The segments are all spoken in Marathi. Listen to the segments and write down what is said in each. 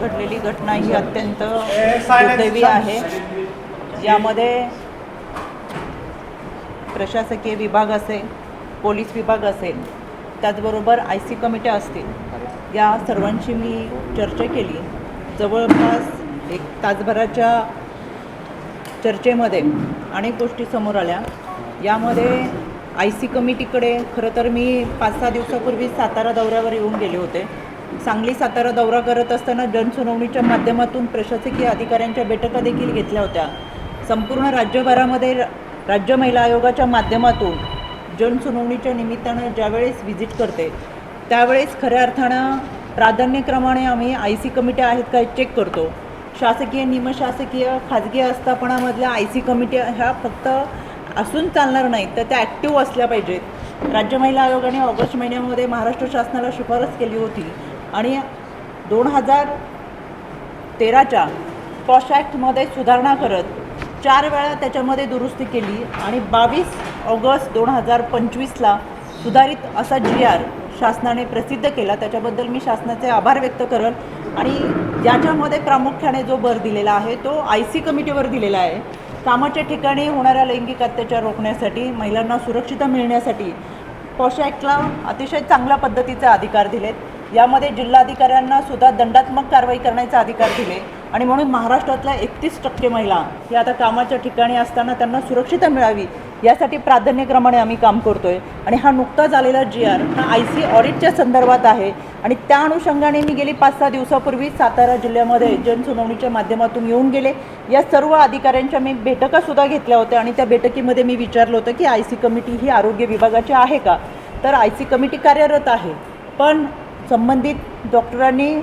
घडलेली घटना ही अत्यंत दुर्दैवी आहे. यामध्ये प्रशासकीय विभाग असेल पोलीस विभाग असेल त्याचबरोबर आय सी कमिट्या असतील. या सर्वांशी मी चर्चा केली. जवळपास एक तासभराच्या चर्चेमध्ये अनेक गोष्टी समोर आल्या. यामध्ये आय सी कमिटीकडे खरं तर मी पाच सहा दिवसापूर्वी सातारा दौऱ्यावर येऊन गेले होते. सांगली सातारा दौरा करत असताना जनसुनावणीच्या माध्यमातून प्रशासकीय अधिकाऱ्यांच्या बैठका देखील घेतल्या होत्या. संपूर्ण राज्यभरामध्ये र- राज्य महिला आयोगाच्या माध्यमातून जनसुनावणीच्या निमित्तानं ज्यावेळेस व्हिजिट करते त्यावेळेस खऱ्या अर्थानं प्राधान्यक्रमाने आम्ही आय सी कमिट्या आहेत काय चेक करतो. शासकीय निमशासकीय खाजगी आस्थापनामधल्या आय सी कमिट्या ह्या फक्त असून चालणार नाहीत तर त्या ॲक्टिव्ह असल्या पाहिजेत. राज्य महिला आयोगाने ऑगस्ट महिन्यामध्ये महाराष्ट्र शासनाला शिफारस केली होती. आणि दोन हजार तेराच्या पॉश ॲक्टमध्ये सुधारणा करत चार वेळा त्याच्यामध्ये दुरुस्ती केली आणि बावीस ऑगस्ट दोन हजार पंचवीसला सुधारित असा जी आर शासनाने प्रसिद्ध केला. त्याच्याबद्दल मी शासनाचे आभार व्यक्त करल आणि याच्यामध्ये प्रामुख्याने जो भर दिलेला आहे तो आय सी कमिटीवर दिलेला आहे. कामाच्या ठिकाणी होणाऱ्या लैंगिक अत्याचार रोखण्यासाठी महिलांना सुरक्षितता मिळण्यासाठी पॉश ॲक्टला अतिशय चांगल्या पद्धतीचे अधिकार दिलेत. यामध्ये जिल्हाधिकाऱ्यांना सुद्धा दंडात्मक कारवाई करण्याचे अधिकार दिले. आणि म्हणून महाराष्ट्रातल्या एकतीस टक्के महिला या आता कामाच्या ठिकाणी असताना त्यांना सुरक्षितता मिळावी यासाठी प्राधान्यक्रमाने आम्ही काम करतोय. आणि हा नुकताच आलेला जी आर हा आय सी ऑडिटच्या संदर्भात आहे. आणि त्या अनुषंगाने मी गेली पाच सहा दिवसापूर्वी सातारा जिल्ह्यामध्ये जनसुनावणीच्या माध्यमातून येऊन गेले. या सर्व अधिकाऱ्यांच्या मी बैठकासुद्धा घेतल्या होत्या आणि त्या बैठकीमध्ये मी विचारलं होतं की आय सी कमिटी ही आरोग्य विभागाची आहे का? तर आय सी कमिटी कार्यरत आहे. पण संबंधित डॉक्टरांनी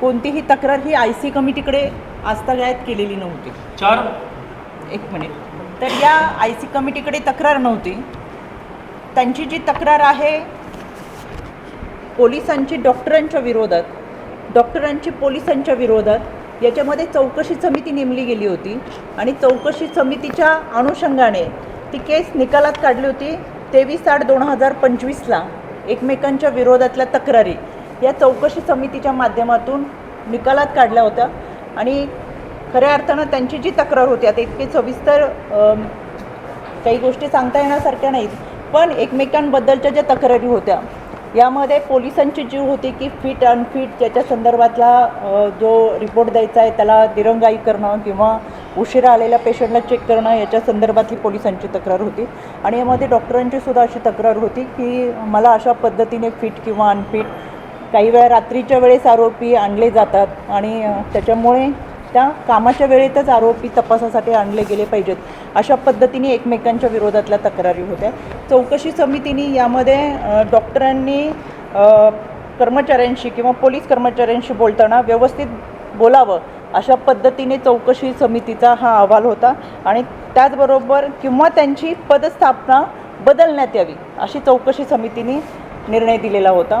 कोणतीही तक्रार ही आय सी कमिटीकडे आस्थागायत केलेली नव्हती. चार. एक मिनिट. तर या आय सी कमिटीकडे तक्रार नव्हती. त्यांची जी तक्रार आहे पोलिसांची डॉक्टरांच्या विरोधात डॉक्टरांची पोलिसांच्या विरोधात याच्यामध्ये चौकशी समिती नेमली गेली होती आणि चौकशी समितीच्या अनुषंगाने ती केस निकालात काढली होती तेवीस आठ दोन हजार पंचवीसला एकमेकांच्या विरोधातल्या तक्रारी. या चौकशी समितीच्या माध्यमातून निकालात काढल्या होत्या. आणि खऱ्या अर्थानं त्यांची जी तक्रार होती आता इतकी सविस्तर काही गोष्टी सांगता येण्यासारख्या नाहीत पण एकमेकांबद्दलच्या ज्या तक्रारी होत्या यामध्ये पोलिसांची जी होती की फिट अनफिट त्याच्या संदर्भातला जो रिपोर्ट द्यायचा आहे त्याला दिरंगाई करणं किंवा उशिरा आलेल्या पेशंटला चेक करणं याच्या संदर्भातली पोलिसांची तक्रार होती. आणि यामध्ये डॉक्टरांची सुद्धा अशी तक्रार होती की मला अशा पद्धतीने फिट किंवा अनफिट काही वेळा रात्रीच्या वेळेस आरोपी आणले जातात आणि त्याच्यामुळे त्या कामाच्या वेळेतच आरोपी तपासासाठी आणले गेले पाहिजेत. अशा पद्धतीने एकमेकांच्या विरोधातल्या तक्रारी होत्या. चौकशी समितीने यामध्ये डॉक्टरांनी कर्मचाऱ्यांशी किंवा पोलीस कर्मचाऱ्यांशी बोलताना व्यवस्थित बोलावं अशा पद्धतीने चौकशी समितीचा हा अहवाल होता आणि त्याचबरोबर किंवा त्यांची पदस्थापना बदलण्यात यावी अशी चौकशी समितीने निर्णय दिलेला होता.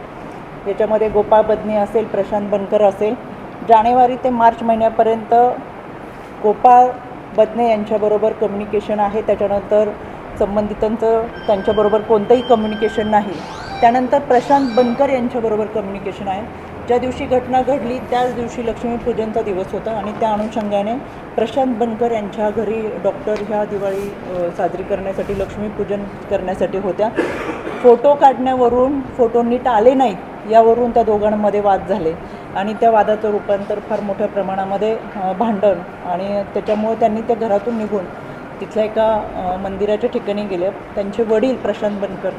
याच्यामध्ये गोपाळ बदने असेल प्रशांत बनकर असेल. जानेवारी ते मार्च महिन्यापर्यंत गोपाळ बदने यांच्याबरोबर कम्युनिकेशन आहे. त्याच्यानंतर संबंधितांचं त्यांच्याबरोबर कोणतंही कम्युनिकेशन नाही. त्यानंतर प्रशांत बनकर यांच्याबरोबर कम्युनिकेशन आहे. ज्या दिवशी घटना घडली त्याच दिवशी लक्ष्मीपूजनचा दिवस होता आणि त्या अनुषंगाने प्रशांत बनकर यांच्या घरी डॉक्टर ह्या दिवाळी साजरी करण्यासाठी लक्ष्मीपूजन करण्यासाठी होत्या. फोटो काढण्यावरून फोटो नीट आले नाहीत यावरून त्या दोघांमध्ये वाद झाले. आणि त्या वादाचं रूपांतर फार मोठ्या प्रमाणामध्ये भांडण आणि त्याच्यामुळे त्यांनी त्या घरातून निघून तिथल्या एका मंदिराच्या ठिकाणी गेले. त्यांचे वडील प्रशांत बनकर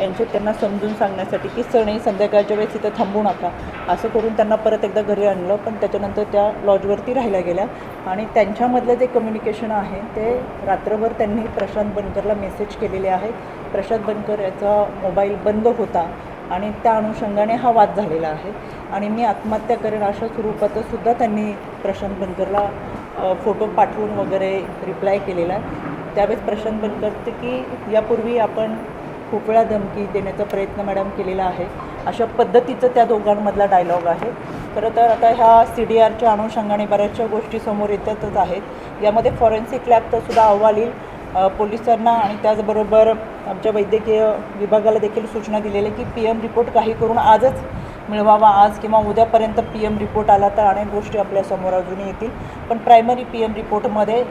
यांचे त्यांना समजून सांगण्यासाठी की सण संध्याकाळच्या वेळेस तिथं थांबू नका असं करून त्यांना परत एकदा घरी आणलं. पण त्याच्यानंतर त्या लॉजवरती राहिल्या गेल्या. आणि त्यांच्यामधलं जे कम्युनिकेशन आहे ते रात्रभर त्यांनी प्रशांत बनकरला मेसेज केलेले आहे. प्रशांत बनकर याचा मोबाईल बंद होता आणि त्या अनुषंगाने हा वाद झालेला आहे. आणि मी आत्महत्या करेन अशा स्वरूपाचं सुद्धा त्यांनी प्रशांत बनकरला फोटो पाठवून वगैरे रिप्लाय केलेला आहे. त्यावेळेस प्रशांत बनकरते की यापूर्वी आपण खूप वेळा धमकी देण्याचा प्रयत्न मॅडम केलेला आहे. अशा पद्धतीचं त्या दोघांमधला डायलॉग आहे. खरं तर आता ह्या सी डी आरच्या अनुषंगाने बऱ्याचशा गोष्टी समोर येतातच आहेत. यामध्ये फॉरेन्सिक लॅबचा सुद्धा अहवाल येईल. पोलिसांना आणि त्याचबरोबर आमच्या वैद्यकीय विभागाला देखील सूचना दिलेल्या की पी एम रिपोर्ट काही करून आजच मिळवावा आज किंवा उद्यापर्यंत पी एम रिपोर्ट आला तर अनेक गोष्टी आपल्यासमोर अजूनही येतील. पण प्रायमरी पी एम रिपोर्टमध्ये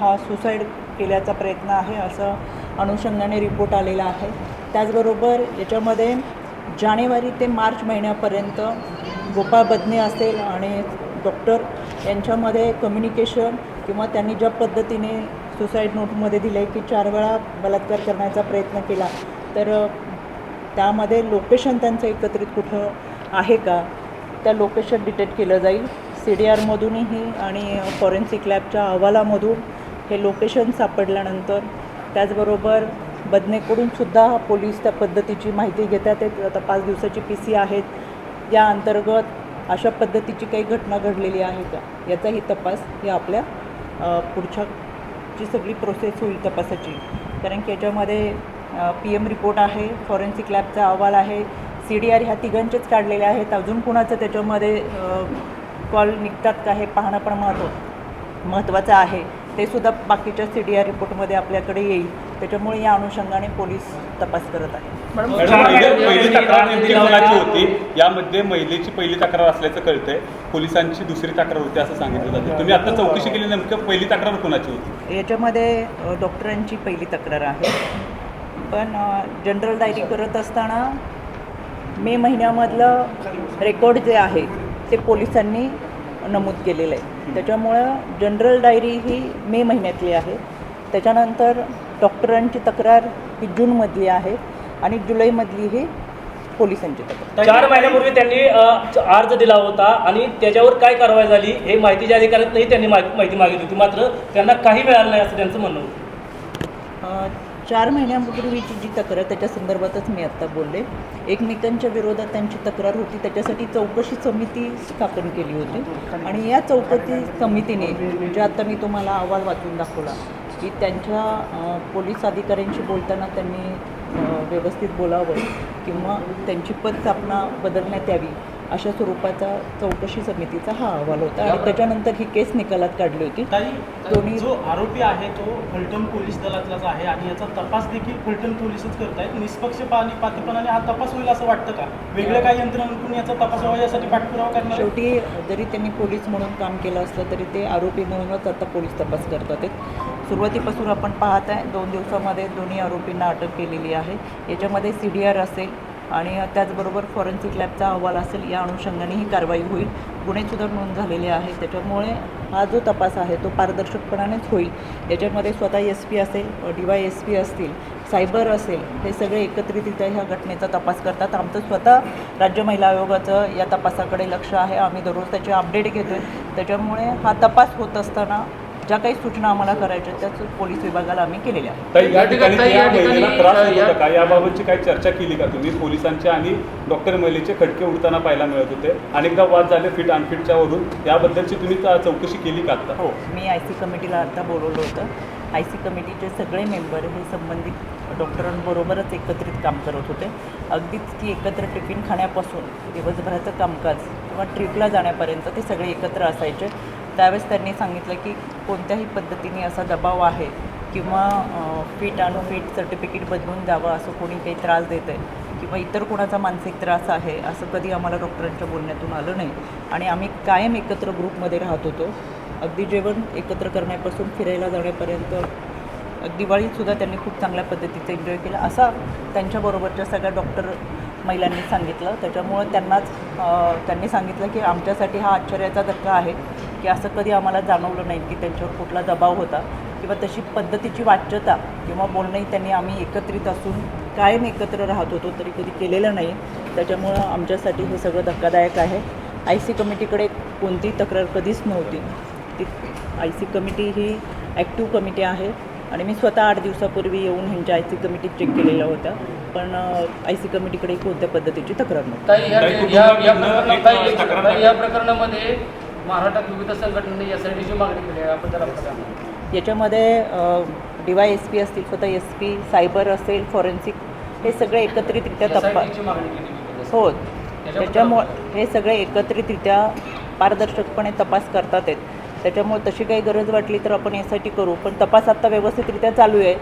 हा सुसाईड केल्याचा प्रयत्न आहे असं अनुषंगाने रिपोर्ट आलेला आहे. त्याचबरोबर याच्यामध्ये जानेवारी ते मार्च महिन्यापर्यंत गोपाळ बदने असेल आणि डॉक्टर यांच्यामध्ये कम्युनिकेशन किंवा त्यांनी ज्या पद्धतीने सुसाईड नोटमध्ये दिलं आहे की चार वेळा बलात्कार करण्याचा प्रयत्न केला. तर त्यामध्ये लोकेशन त्यांचं एकत्रित कुठं आहे का? त्या लोकेशन डिटेक्ट केलं जाईल. सी डी आरमधूनही आणि फॉरेन्सिक लॅबच्या अहवालामधून हे लोकेशन सापडल्यानंतर त्याचबरोबर बदनेकडून सुद्धा पोलीस त्या पद्धतीची माहिती घेतात. आता पाच दिवसाची पी सी आहेत. या अंतर्गत अशा पद्धतीची काही घटना घडलेली आहे का? याचाही तपास या आपल्या पुढच्या जी सगळी प्रोसेस होईल तपासाची. कारण की याच्यामध्ये पी एम रिपोर्ट आहे फॉरेन्सिक लॅबचा अहवाल आहे सी डी आर ह्या तिघांचेच काढलेले आहेत. अजून कुणाचं त्याच्यामध्ये कॉल निघतात का हे पाहणं पण महत्त्व महत्त्वाचं आहे. ते सुद्धा बाकीच्या सी डी आर रिपोर्टमध्ये आपल्याकडे येईल. त्याच्यामुळे या अनुषंगाने पोलीस तपास करत आहेत. पहिली पहिली तक्रार नेमकी. कोणाची होती? यामध्ये महिलेची पहिली तक्रार असल्याचं कळतंय. पोलिसांची दुसरी तक्रार होती असं सांगितलं जातं. तुम्ही आता चौकशी केली नेमकं पहिली तक्रार कोणाची होती? याच्यामध्ये डॉक्टरांची पहिली तक्रार आहे. पण जनरल डायरी करत असताना मे महिन्यामधलं रेकॉर्ड जे आहे ते पोलिसांनी नमूद केलेलं आहे. त्याच्यामुळं जनरल डायरी ही मे महिन्यातली आहे. त्याच्यानंतर डॉक्टरांची तक्रार ही जूनमधली आहे. आणि जुलैमधली ही पोलिसांची तक्रार. चार महिन्यापूर्वी त्यांनी अ, अर्ज दिला होता आणि त्याच्यावर काय कारवाई झाली हे माहितीच्या अधिकाऱ्यांनाही त्यांनी मा- माहिती मागितली होती. मात्र त्यांना काही मिळालं नाही असं त्यांचं म्हणणं होतं. अ, चार महिन्यापूर्वीची जी तक्रार त्याच्या संदर्भातच मी आत्ता बोलले. एकमेकांच्या विरोधात त्यांची तक्रार होती. त्याच्यासाठी चौकशी समिती स्थापन केली होती. आणि या चौकशी समितीने जे आता मी तुम्हाला अहवाल वाचून दाखवला की त्यांच्या अ, पोलीस अधिकाऱ्यांशी बोलताना त्यांनी व्यवस्थित बोलावं किंवा त्यांची पदस्थापना बदलण्यात यावी अशा स्वरूपाचा चौकशी समितीचा हा अहवाल होता. आणि त्याच्यानंतर ही केस निकालात काढली होती. दोन्ही- जो आरोपी आहे तो फलटण पोलीस दलातलाच आहे आणि याचा तपास देखील फलटण पोलीसच करत आहेत निष्पक्षपाती पातीपणाने हा तपास होईल असं वाटतं का? वेगळ्या काही यंत्रणांकडून याचा तपास व्हावा यासाठी पाठपुरावा करणार? शेवटी जरी त्यांनी पोलीस म्हणून काम केलं असलं तरी ते आरोपी म्हणूनच आता पोलीस तपास करतात आहेत सुरुवातीपासून आपण पाहत आहे दोन दिवसामध्ये दोन्ही आरोपींना अटक केलेली आहे. याच्यामध्ये सी डी आर असेल आणि त्याचबरोबर फॉरेन्सिक लॅबचा अहवाल असेल या अनुषंगाने ही कारवाई होईल. गुन्हेसुद्धा नोंद झालेले आहे त्याच्यामुळे हा जो तपास आहे तो पारदर्शकपणानेच होईल. याच्यामध्ये स्वतः एस पी असेल डी वाय एस पी असतील सायबर असेल हे सगळे एकत्रित ह्या घटनेचा तपास करतात. आमचं स्वतः राज्य महिला आयोगाचं या तपासाकडे लक्ष आहे. आम्ही दररोज त्याचे अपडेट घेतो आहे त्याच्यामुळे हा तपास होत असताना ज्या काही सूचना आम्हाला करायच्या त्याच पोलीस विभागाला आम्ही केलेल्या आहेत. ताई या ठिकाणी- ठिकाणी ताई, या या ठिकाणी, महिलेला त्रास अ, होत या- होता का याबाबतची काही चर्चा केली का तुम्ही? पोलिसांच्या आणि डॉक्टर महिलेचे खटके उडताना पाहायला मिळत होते. अनेकदा वाद झाले फिट अनफिटच्या वरून. याबद्दलची तुम्ही चा- चौकशी केली का आता? हो मी आय सी कमिटीला आता बोलवलं होतं. आय सी कमिटीचे सगळे मेंबर हे संबंधित डॉक्टरांबरोबरच एकत्रित काम करत होते. अगदीच ती एकत्र टिफिन खाण्यापासून दिवसभराचं कामकाज किंवा ट्रिपला जाण्यापर्यंत ते सगळे एकत्र असायचे. त्यावेळेस त्यांनी सांगितलं की कोणत्याही पद्धतीने असा दबाव आहे किंवा फिट अनफिट सर्टिफिकेट बदलून द्यावं असं कोणी काही त्रास देत आहे किंवा इतर कोणाचा मानसिक त्रास आहे असं कधी आम्हाला डॉक्टरांच्या बोलण्यातून आलं नाही. आणि आम्ही कायम एकत्र ग्रुपमध्ये राहत होतो. अगदी जेवण एकत्र करण्यापासून फिरायला जाण्यापर्यंत दिवाळीतसुद्धा त्यांनी खूप चांगल्या पद्धतीचं एन्जॉय केलं. असा त्यांच्याबरोबरच्या सगळ्या डॉक्टर महिलांनी सांगितलं. त्याच्यामुळं त्यांनाच त्यांनी सांगितलं की आमच्यासाठी हा आश्चर्याचा धक्का आहे की असं कधी आम्हाला जाणवलं नाही की त्यांच्यावर कुठला दबाव होता किंवा तशी पद्धतीची वाच्यता किंवा बोलणंही त्यांनी आम्ही एकत्रित असून कायम एकत्र राहत होतो तरी कधी केलेलं नाही. त्याच्यामुळं आमच्यासाठी हे सगळं धक्कादायक आहे. आय सी कमिटीकडे कोणतीही तक्रार कधीच नव्हती. ती आय सी कमिटी ही ॲक्टिव्ह कमिटी आहे आणि मी स्वतः आठ दिवसापूर्वी येऊन ह्यांच्या आय सी कमिटी चेक केलेल्या होत्या. पण आय सी कमिटीकडे कोणत्या पद्धतीची तक्रार नव्हती. ताई या ताई, या- या कुटुंबाकडनं प्रकरणात एक ताई, तक्रार ताई, या प्रकरणामध्ये महाराष्ट्रात विविध संघटनांनी एस आय टीची मागणी केली आहे. आपण त्याला? याच्यामध्ये डी वाय एस पी असतील स्वतः एस पी सायबर असेल फॉरेन्सिक हे सगळे एकत्रितरित्या तपास SIT ची मागणी केली विविध हो. त्याच्यामुळे हे सगळे एकत्रितरित्या पारदर्शकपणे तपास करतात आहेत. त्याच्यामुळे तशी काही गरज वाटली तर आपण यासाठी करू पण तपास आत्ता व्यवस्थितरित्या चालू आहे.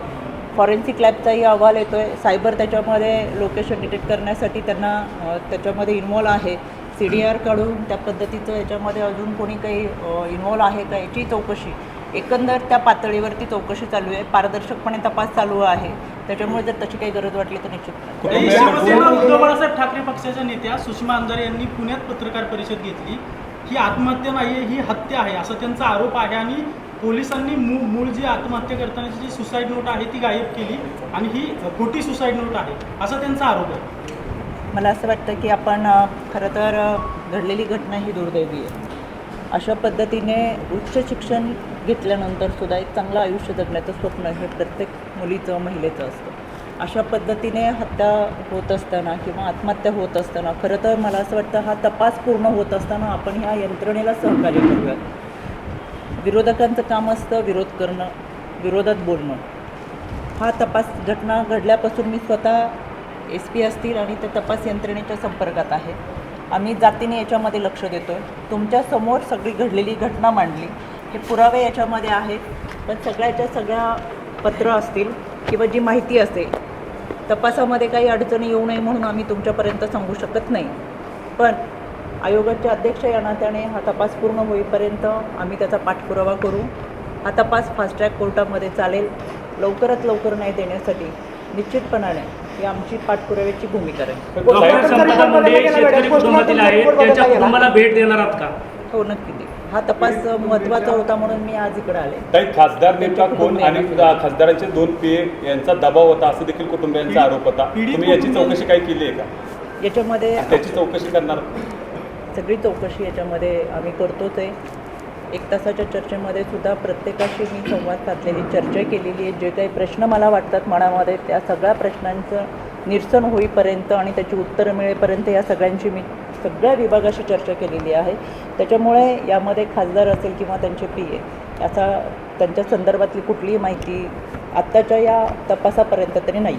फॉरेन्सिक लॅबचाही अहवाल येतो आहे सायबर त्याच्यामध्ये लोकेशन डिटेक्ट करण्यासाठी त्यांना त्याच्यामध्ये इन्वॉल्व आहे. सी डी आर काढून त्या पद्धतीचं याच्यामध्ये अजून कोणी काही इन्वॉल्व आहे का याची चौकशी. एकंदर त्या पातळीवरती चौकशी चालू आहे. पारदर्शकपणे तपास चालू आहे. त्याच्यामुळे जर तशी काही गरज वाटली तर निश्चित. उद्धव बाळासाहेब ठाकरे पक्षाच्या नेत्या सुषमा अंधारे यांनी पुण्यात पत्रकार परिषद घेतली. ही आत्महत्या नाही आहे ही हत्या आहे असा त्यांचा आरोप आहे आणि पोलिसांनी मूळ मूळ जी आत्महत्या करतानाची जी सुसाईड नोट आहे ती गायब केली आणि ही खोटी सुसाईड नोट आहे असा त्यांचा आरोप आहे. मला असं वाटतं की आपण खरं तर घडलेली घटना ही दुर्दैवी आहे अशा पद्धतीने उच्च शिक्षण घेतल्यानंतर सुद्धा एक चांगलं आयुष्य जगण्याचं स्वप्न हे प्रत्येक मुलीचं महिलेचं असतं. अशा पद्धतीने हत्या होत असताना किंवा आत्महत्या होत असताना खरं तर मला असं वाटतं हा तपास पूर्ण होत असताना आपण ह्या यंत्रणेला सहकार्य करूयात. विरोधकांचं काम असतं विरोध करणं विरोधात बोलणं. हा तपास घटना घडल्यापासून मी स्वतः एस पी असतील आणि त्या तपास यंत्रणेच्या संपर्कात आहे. आम्ही जातीने याच्यामध्ये लक्ष देतो आहे तुमच्यासमोर सगळी घडलेली घटना मांडली. हे पुरावे याच्यामध्ये आहेत. पण सगळ्याच्या सगळ्या पत्र असतील किंवा जी माहिती असेल तपासामध्ये काही अडचणी येऊ नये म्हणून आम्ही तुमच्यापर्यंत सांगू शकत नाही. पण आयोगाचे अध्यक्ष या नात्याने हा तपास पूर्ण होईपर्यंत आम्ही त्याचा पाठपुरावा करू. हा तपास फास्ट ट्रॅक कोर्टामध्ये चालेल. लवकरात लवकर न्याय देण्यासाठी निश्चितपणाने ही आमची पाठपुराव्याची भूमिका कुटुंबाला भेट देणार आहात का? हो नक्की दे हा तपास महत्त्वाचा होता म्हणून मी आज इकडे आले. काही खासदार नेमका कोण आणि खासदारांचे दोन पे यांचा दबाव होता असं देखील कुटुंबियांचा आरोप होता. तुम्ही याची चौकशी काही केली आहे का? याच्यामध्ये त्याची चौकशी करणार? सगळी चौकशी याच्यामध्ये आम्ही करतोच आहे. एक तासाच्या चर्चेमध्ये सुद्धा प्रत्येकाशी मी संवाद साधलेली चर्चा केलेली आहे. जे काही प्रश्न मला वाटतात मनामध्ये त्या सगळ्या प्रश्नांचं निरसन होईपर्यंत आणि त्याची उत्तरं मिळेपर्यंत या सगळ्यांची मी सगळ्या विभागाशी चर्चा केलेली आहे. त्याच्यामुळे यामध्ये खासदार असेल किंवा त्यांचे पी ए याचा त्यांच्या संदर्भातली कुठलीही माहिती आत्ताच्या या तपासापर्यंत तरी नाही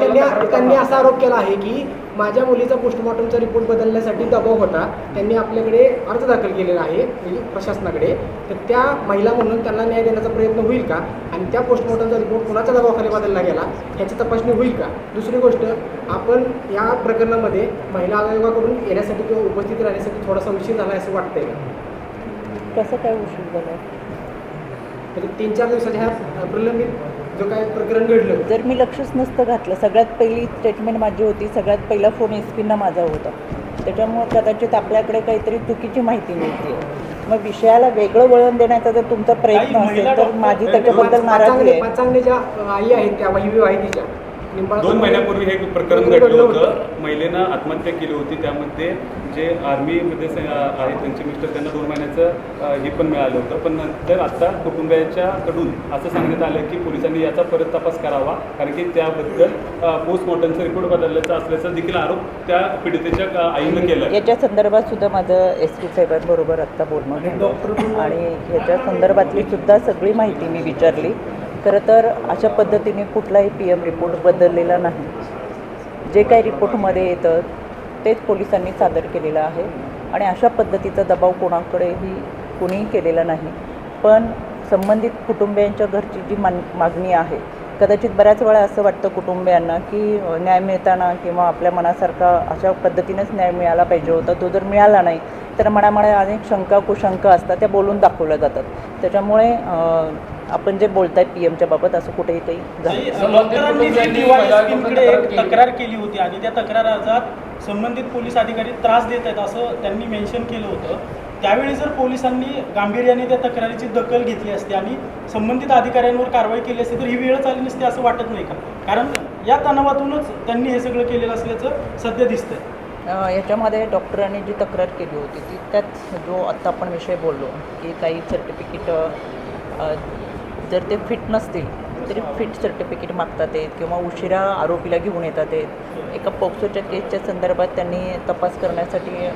त्यांनी त्यांनी असा आरोप केला आहे की माझ्या मुलीचा पोस्टमॉर्टमचा रिपोर्ट बदलण्यासाठी दबाव होता. त्यांनी आपल्याकडे अर्ज दाखल केलेला आहे म्हणजे प्रशासनाकडे. तर त्या महिला म्हणून त्यांना न्याय देण्याचा प्रयत्न होईल का? आणि त्या पोस्टमॉर्टमचा रिपोर्ट कुणाच्या दबावाखाली बदलला गेला? ह्याची तपासणी होईल का? दुसरी गोष्ट आपण या प्रकरणामध्ये महिला आयोगाकडून येण्यासाठी किंवा उपस्थित राहण्यासाठी थोडासा उशीर झाला असं वाटतंय का? कसं काय उशीर झाला? म्हणजे तीन चार दिवसाच्या ह्या प्रलंबित जो काय प्रकरण घडलं. जर मी लक्षच नसतं घातलं सगळ्यात पहिली स्टेटमेंट माझी होती सगळ्यात पहिला फोन एस पींना माझा होता. त्याच्यामुळे कदाचित आपल्याकडे काहीतरी चुकीची माहिती मिळते. मग विषयाला वेगळं वळण देण्याचा जर तुमचा प्रयत्न असेल तर माझी त्याच्याबद्दल पाचांगले आहे. ज्या आई आहेत त्या दोन महिन्यापूर्वी हे प्रकरण घडलं होतं. महिलेनं आत्महत्या केली होती. त्यामध्ये जे आर्मीमध्ये स- आहेत त्यांचे मिस्टर त्यांना दोन महिन्याचं हे पण मिळालं होतं. पण नंतर आता कुटुंबियाच्याकडून असं सांगण्यात आलं की पोलिसांनी याचा परत तपास करावा. कारण की त्याबद्दल पोस्टमॉर्टमचा रिपोर्ट बदलल्याचा असल्याचा देखील आरोप त्या पीडितेच्या आईनं केला याच्या संदर्भात सुद्धा माझं एस पी साहेबांबरोबर आत्ता बोलणं आणि ह्याच्या संदर्भातली सुद्धा सगळी माहिती मी विचारली. खरं तर अशा पद्धतीने कुठलाही पी एम रिपोर्ट बदललेला नाही. जे काही रिपोर्टमध्ये येतं तेच पोलिसांनी सादर केलेलं आहे आणि अशा पद्धतीचा दबाव कोणाकडेही कुणीही केलेला नाही. पण संबंधित कुटुंबियांच्या घरची जी मान मागणी आहे कदाचित बऱ्याच वेळा असं वाटतं कुटुंबियांना की न्याय मिळताना किंवा आपल्या मनासारखा अशा पद्धतीनेच न्याय मिळाला पाहिजे होता. तो जर मिळाला नाही तर मनामध्ये अनेक शंका कुशंका असतात त्या बोलून दाखवल्या जातात. त्याच्यामुळे आपण जे बोलताय पी एमच्या बाबत असं कुठेही काही झालं नाही. डॉक्टरांनी जी कुटुंबियांनी DYSP कडे तक्रार एक केली. तक्रार केली होती आणि त्या तक्रार अर्जात संबंधित पोलीस अधिकारी त्रास देत आहेत असं त्यांनी मेन्शन केलं होतं त्यावेळी जर पोलिसांनी गांभीर्याने त्या तक्रारीची दखल घेतली असती आणि संबंधित अधिकाऱ्यांवर कारवाई केली असती तर ही वेळ आली नसती असं वाटत नाही का कारण या तणावातूनच त्यांनी हे सगळं केलेलं असल्याचं सध्या दिसतंय अ, याच्यामध्ये डॉक्टरांनी जी तक्रार केली होती ती त्यात जो आत्ता आपण विषय बोललो की काही सर्टिफिकेट जर ते फिट नसतील तरी फिट सर्टिफिकेट मागतात आहेत किंवा उशिरा आरोपीला घेऊन येतात आहेत एका पोक्सोच्या केसच्या संदर्भात त्यांनी तपास करण्यासाठी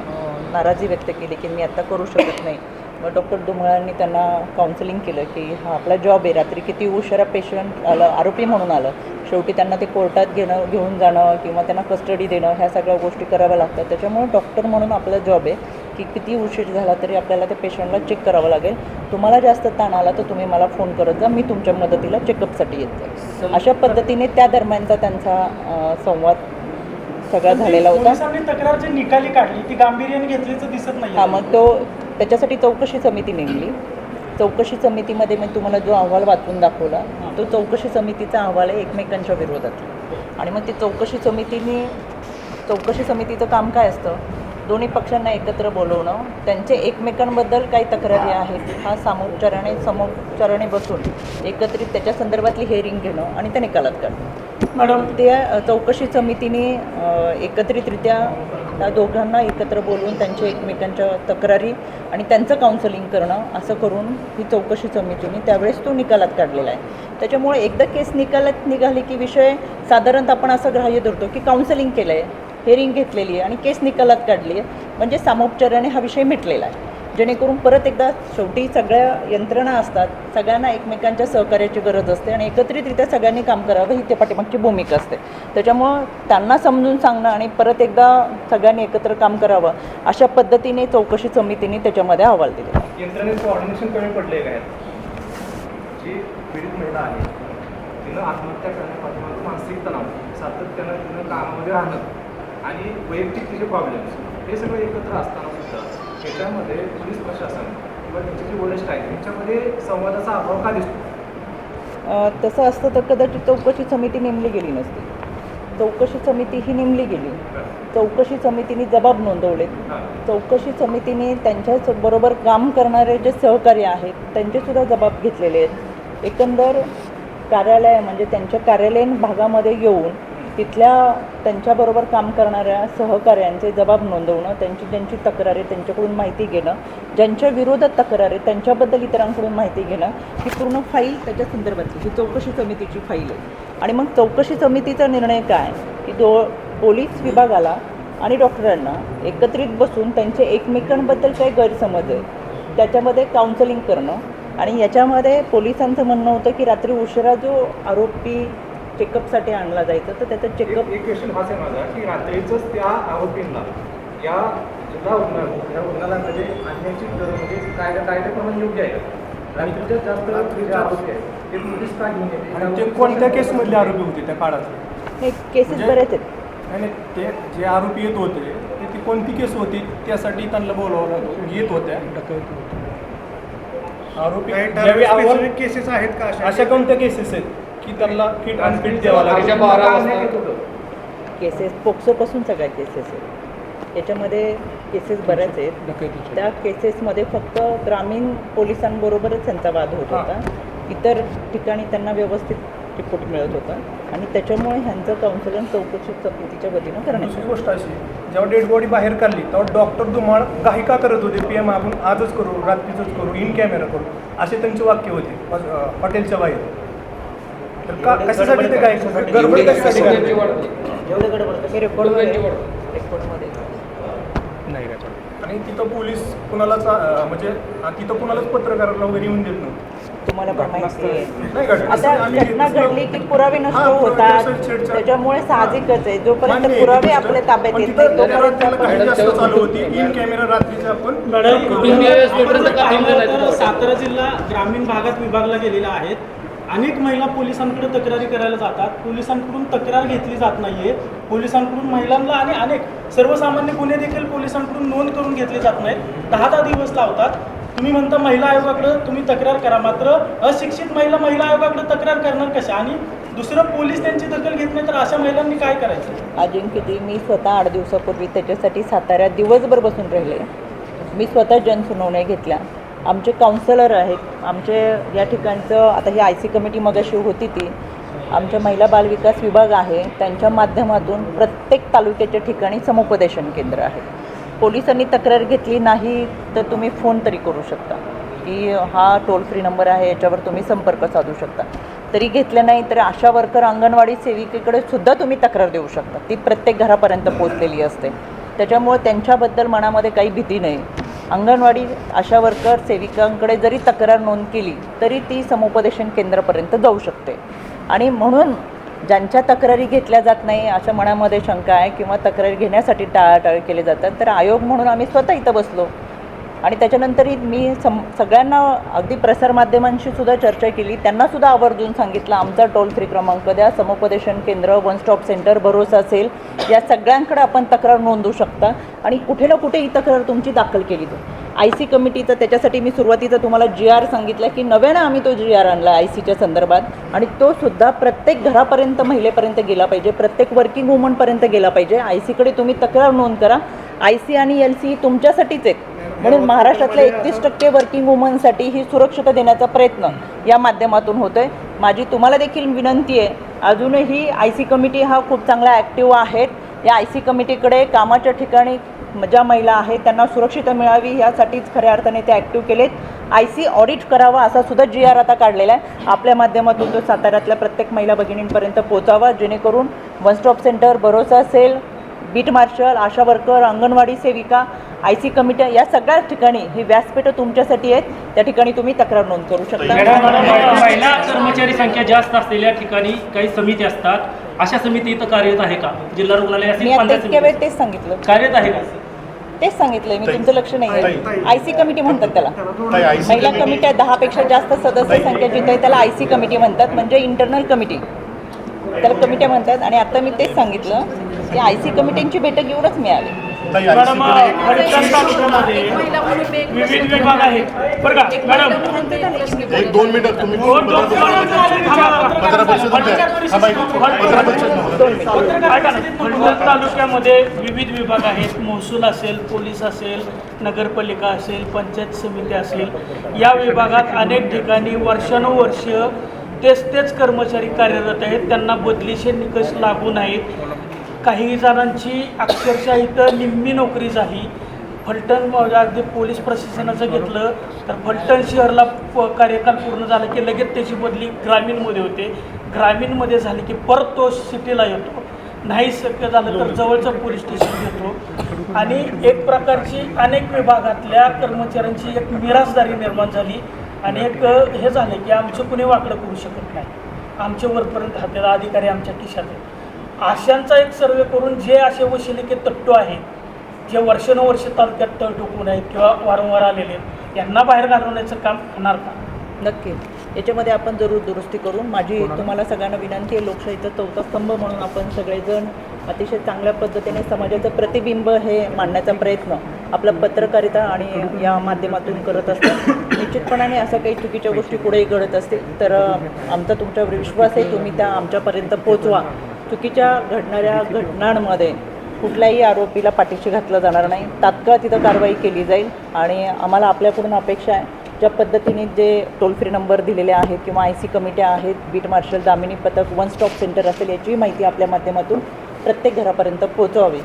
नाराजी व्यक्त केली की मी आत्ता करू शकत नाही. मग डॉक्टर दुमळांनी त्यांना काउन्सिलिंग केलं की हा आपला जॉब आहे रात्री किती उशिरा पेशंट आलं आरोपी म्हणून आलं. शेवटी त्यांना ते कोर्टात घेणं घेऊन जाणं किंवा त्यांना कस्टडी देणं ह्या सगळ्या गोष्टी कराव्या लागतात. त्याच्यामुळे डॉक्टर म्हणून आपला जॉब आहे. की किती उशीर झाला तरी आपल्याला त्या पेशंटला चेक करावं लागेल. तुम्हाला जास्त ताण आला तर तुम्ही मला फोन करत जा मी तुमच्या मदतीला चेकअपसाठी येते. अशा पद्धतीने त्या दरम्यानचा त्यांचा संवाद सगळा झालेला होता. तक्रार जी निकाली काढली ती गांभीर्याने घेतल्याचं दिसत नाही हा मग तो त्याच्यासाठी चौकशी समिती नेमली. चौकशी समितीमध्ये मी तुम्हाला जो अहवाल वाचून दाखवला तो चौकशी समितीचा अहवाल आहे एकमेकांच्या विरोधात आणि मग ती चौकशी समितीने चौकशी समितीचं काम काय असतं? दोन्ही पक्षांना एकत्र बोलवणं त्यांचे एकमेकांबद्दल काही तक्रारी आहेत हा सामोपचाराने समोपचाराने बसून एकत्रित त्याच्या संदर्भातली हेअरिंग घेणं आणि त्या निकालात काढणं. मॅडम. त्या चौकशी समितीने एकत्रितरित्या त्या दोघांना एकत्र बोलवून त्यांच्या एकमेकांच्या तक्रारी आणि त्यांचं काउन्सलिंग करणं असं करून ही चौकशी समितीने त्यावेळेस तो निकालात काढलेला आहे. त्याच्यामुळे एकदा केस निकालात निघाली की विषय साधारणतः आपण असं ग्राह्य धरतो की काउन्सलिंग केलं आहे हेरिंग घेतलेली आहे आणि केस निकालात काढली आहे. म्हणजे सामोपचाराने हा विषय मिटलेला आहे. जेणेकरून परत एकदा शेवटी सगळ्या यंत्रणा असतात सगळ्यांना एकमेकांच्या सहकार्याची गरज असते आणि एकत्रितरित्या सगळ्यांनी काम करावं ही त्या पाठीमागची भूमिका असते. त्याच्यामुळं त्यांना समजून सांगणं आणि परत एकदा सगळ्यांनी एकत्र काम करावं अशा पद्धतीने चौकशी समितीने त्याच्यामध्ये अहवाल दिलेला आहे. यंत्रणेचं कमी पडले आहे आत्महत्या करण्यापासून मानसिक तणाव सातत्यानं तिनं कामामध्ये राहणं आणि वैयक्तिक तिचे प्रॉब्लेम्स हे सगळं एकत्र असताना सुद्धा त्याच्यामध्ये पोलीस प्रशासन किंवा त्यांचे जे वरिष्ठ आहेत त्यांच्यामध्ये संवादाचा अभाव का दिसतो? तसं असतं तर कदाचित चौकशी समिती नेमली गेली नसती. चौकशी समिती ही नेमली गेली. चौकशी समितीने जबाब नोंदवलेत. हां. चौकशी समितीने त्यांच्याच बरोबर काम करणारे जे सहकारी आहेत त्यांचेसुद्धा जबाब घेतलेले आहेत. एकंदर कार्यालय म्हणजे त्यांच्या कार्यालयीन भागामध्ये येऊन तिथल्या त्यांच्याबरोबर काम करणाऱ्या सहकाऱ्यांचे जबाब नोंदवणं त्यांची ज्यांची तक्रार आहे त्यांच्याकडून माहिती घेणं ज्यांच्या विरोधात तक्रार आहे त्यांच्याबद्दल इतरांकडून माहिती घेणं ही पूर्ण फाईल त्याच्या संदर्भातली ही चौकशी समितीची फाईल आहे. आणि मग चौकशी समितीचा निर्णय काय? की दो पोलीस विभागाला आणि डॉक्टरांना एकत्रित बसून त्यांचे एकमेकांबद्दल काही गैरसमज आहे त्याच्यामध्ये काउन्सलिंग करणं. आणि याच्यामध्ये पोलिसांचं म्हणणं होतं की रात्री उशिरा जो आरोपी चेकअपसाठी आणला जायचा तर त्याचं चेकअप एक क्वेश्चन हाच आहे माझा की रात्रीचंच त्या आरोपींना या जिल्हा रुग्णालय या रुग्णालयामध्ये आणण्याची गरज म्हणजे कायदा कायद्याप्रमाणे योग्य आहे? रात्रीच्या जास्त जे आरोपी आहेत ते पोलीस का घेऊन येते आणि ते कोणत्या केसमधले आरोपी होते त्या काळात? हे केसेस म्हणजे- बरेच आहेत. आणि ते जे आरोपी येत होते ते ती कोणती केस होती त्यासाठी त्यांना बोलावं लागलं. येत होत्या. आरोपी ज्यावेळी केसेस आहेत का अशा कोणत्या केसेस आहेत? की त्यांना फिट अनफिट द्यावा रात्रीच्या लागेल बारा वाजता. केसेस पोक्सोपासून सगळ्या केसेस आहेत. याच्यामध्ये केसेस बऱ्याच आहेत. त्या केसेसमध्ये फक्त ग्रामीण पोलिसांबरोबरच त्यांचा वाद होत होता. इतर ठिकाणी त्यांना व्यवस्थित रिपोर्ट मिळत होता. आणि त्याच्यामुळे ह्यांचं काउन्सिलिंग चौकशी समितीच्या वतीनं करण्यात दुसरी आलं. गोष्ट अशी जेव्हा डेड बॉडी बाहेर काढली तेव्हा डॉक्टर दुमाळ घाई का करत होते. पी एम आपण आजच करू रात्रीचंच करू इन कॅमेरा करू असे त्यांचे वाक्य होते हॉटेलच्या बाहेर. तर का कशासाठी ते काय? गडबड कशासाठी रेकॉर्डमध्ये नाही आणि तिथं पोलीस कुणालाच म्हणजे तिथं कुणालाच पत्रकाराला वगैरे येऊन देत नव्हतं. तुम्हाला पण माहिती आहे. नाही घडलं. आता आम्ही- घटना घडली की पुरावे नष्ट होतात. त्याच्यामुळे साहजिकच आहे. जोपर्यंत पुरावे. आपल्या ताब्यात येत नाही तोपर्यंत का? सातारा जिल्हा ग्रामीण भागात विभागला गेलेला आहे. अनेक महिला पोलिसांकडे तक्रारी करायला जातात. पोलिसांकडून तक्रार घेतली जात नाहीये. पोलिसांकडून महिलांना आणि अनेक सर्वसामान्य गुन्हे देखील पोलिसांकडून नोंद करून घेतले जात नाहीत. दहा दहा दिवस लावतात. तुम्ही म्हणता महिला आयोगाकडे तुम्ही तक्रार करा. मात्र अशिक्षित महिला महिला आयोगाकडे तक्रार करणार कशा? आणि दुसरं पोलीस त्यांची दखल घेत नाही तर अशा महिलांनी काय करायचं? अजिंक्यजी मी स्वतः आठ दिवसापूर्वी त्याच्यासाठी साताऱ्यात दिवसभर बसून राहिले. मी स्वतः जनसुनावण्या घेतल्या. आमचे काउन्सिलर आहेत. आमचे या ठिकाणचं आता ही आय सी कमिटी मगाशी होती ती. आमच्या महिला बालविकास विभाग आहे. त्यांच्या माध्यमातून प्रत्येक तालुक्याच्या ठिकाणी समुपदेशन केंद्र आहे. पोलिसांनी तक्रार घेतली नाही तर तुम्ही फोन तरी करू शकता. की हा टोल फ्री नंबर आहे याच्यावर तुम्ही संपर्क साधू शकता. तरी घेतलं नाही तर आशा वर्कर अंगणवाडी सेविकेकडे सुद्धा तुम्ही तक्रार देऊ शकता. ती प्रत्येक घरापर्यंत पोचलेली असते. त्याच्यामुळे त्यांच्याबद्दल मनामध्ये काही भीती नाही. अंगणवाडी आशा वर्कर सेविकांकडे जरी तक्रार नोंद केली तरी ती समुपदेशन केंद्रापर्यंत जाऊ शकते. आणि म्हणून ज्यांच्या तक्रारी घेतल्या जात नाही अशा मनामध्ये शंका आहे किंवा तक्रारी घेण्यासाठी टाळाटाळ केले जातात तर आयोग म्हणून आम्ही स्वतः इथं बसलो. आणि त्याच्यानंतरही मी सम सगळ्यांना अगदी प्रसारमाध्यमांशी सुद्धा चर्चा केली. त्यांनासुद्धा आवर्जून सांगितलं आमचा टोल फ्री क्रमांक द्या समुपदेशन केंद्र वन स्टॉप सेंटर भरोसा असेल. या सगळ्यांकडे आपण तक्रार नोंदवू शकता. आणि कुठे ना कुठे ही तक्रार तुमची दाखल केली जाईल. आय सी कमिटीचं त्याच्यासाठी मी सुरुवातीचं तुम्हाला जी आर सांगितलं की नव्यानं आम्ही तो जी आर आणला आय सीच्या संदर्भात. आणि तो सुद्धा प्रत्येक घरापर्यंत महिलेपर्यंत गेला पाहिजे. प्रत्येक वर्किंग वुमनपर्यंत गेला पाहिजे. आय सीकडे तुम्ही तक्रार नोंद करा. आय सी आणि एल सी तुमच्यासाठीच आहेत. म्हणून महाराष्ट्रातल्या एकतीस टक्के वर्किंग वुमनसाठी ही सुरक्षता देण्याचा प्रयत्न या माध्यमातून होतो आहे माझी तुम्हाला देखील विनंती आहे. अजूनही आय सी कमिटी हा खूप चांगला ॲक्टिव्ह आहेत या आय सी कमिटीकडे कामाच्या ठिकाणी ज्या महिला आहेत त्यांना सुरक्षितता मिळावी यासाठीच खऱ्या अर्थाने ते ॲक्टिव्ह केलेत. आय सी ऑडिट करावा असा सुद्धा जी आर आता काढलेला आहे. आपल्या माध्यमातून तो साताऱ्यातल्या प्रत्येक महिला भगिनींपर्यंत पोचावा जेणेकरून वन स्टॉप सेंटर भरोसा असेल beat marshal Asha worker anganwadi सेविका आय सी कमिट्या या सगळ्या ठिकाणी ही व्यासपीठं तुमच्यासाठी आहेत. त्या ठिकाणी तुम्ही तक्रार नोंद करू शकता. महिला कर्मचारी संख्या जास्त असलेल्या ठिकाणी काही समिती असतात. अशा समिती इथं कार्यरत आहे का? जिल्हा रुग्णालय मी असेल आता पंचायत इतक्या वेळ समिती तेच सांगितलं. कार्यरत आहे का? तेच सांगितलंय मी तुमचं लक्ष नाही आहे. आय सी कमिटी म्हणतात त्याला. महिला कमिटी- कमिट्या दहापेक्षा जास्त सदस्य संख्या जिथे आहे त्याला आय सी कमिटी म्हणतात. म्हणजे इंटरनल कमिटी. त्याला कमिट्या म्हणतात. आणि आता मी तेच सांगितलं. की आय सी कमिट्यांची बैठक येऊनच मिळाली. मॅडम विविध विभाग आहेत. बरं का मॅडम. एक दोन मिनिटात तुम्ही तालुक्यामध्ये विविध विभाग आहेत. महसूल असेल पोलीस असेल नगरपालिका असेल पंचायत समिती असेल. या विभागात अनेक ठिकाणी वर्षानुवर्ष तेच तेच कर्मचारी कार्यरत आहेत. त्यांना बदलीचे निकष लागू नाहीत. काही जणांची अक्षरशः इथं निम्मी नोकरी झाली. फलटण अगदी पोलीस प्रशासनाचं घेतलं तर फलटण शहरला प- कार्यकाल पूर्ण झाला की लगेच त्याची बदली ग्रामीणमध्ये होते. ग्रामीणमध्ये झाली की परत तो सिटीला येतो. नाही शक्य झालं तर जवळचं पोलीस स्टेशन घेतो. आणि एक प्रकारची अनेक विभागातल्या कर्मचाऱ्यांची एक निराशदारी निर्माण झाली. आणि एक हे झालं की आमचं कुणी वाकडं करू शकत नाही. आमच्यावरपर्यंत वरपर्यंत अधिकारी आमच्या खिशात आहेत. अशांचा एक सर्वे करून जे असे वशिलिके तट्टू आहेत जे वर्षानुवर्ष तालुक्यात तळ टोकून आहेत किंवा वारंवार आलेले आहेत यांना बाहेर घालवण्याचं काम होणार का? नक्की. याच्यामध्ये आपण जरूर दुरुस्ती करू माझी तुम्हाला सगळ्यांना विनंती आहे लोकशाहीचा चौथा स्तंभ म्हणून आपण सगळेजण अतिशय चांगल्या पद्धतीने समाजाचं प्रतिबिंब हे मांडण्याचा प्रयत्न आपला पत्रकारिता आणि या माध्यमातून करत असतात निश्चितपणाने असं काही चुकीच्या गोष्टी पुढेही घडत असतील तर आमचा तुमच्यावर विश्वास आहे तुम्ही त्या आमच्यापर्यंत पोचवा चुकीच्या घडणाऱ्या घटनांमध्ये कुठल्याही आरोपीला पाठीशी घातलं जाणार नाही. तात्काळ तिथं कारवाई केली जाईल आणि आम्हाला आपल्याकडून अपेक्षा आहे ज्या पद्धतीने जे टोल फ्री नंबर दिलेले आहेत किंवा आय सी कमिट्या आहेत बीट मार्शल दामिनी पथक वन स्टॉप सेंटर असेल याची माहिती आपल्या माध्यमातून प्रत्येक घरापर्यंत पोहोचवावी.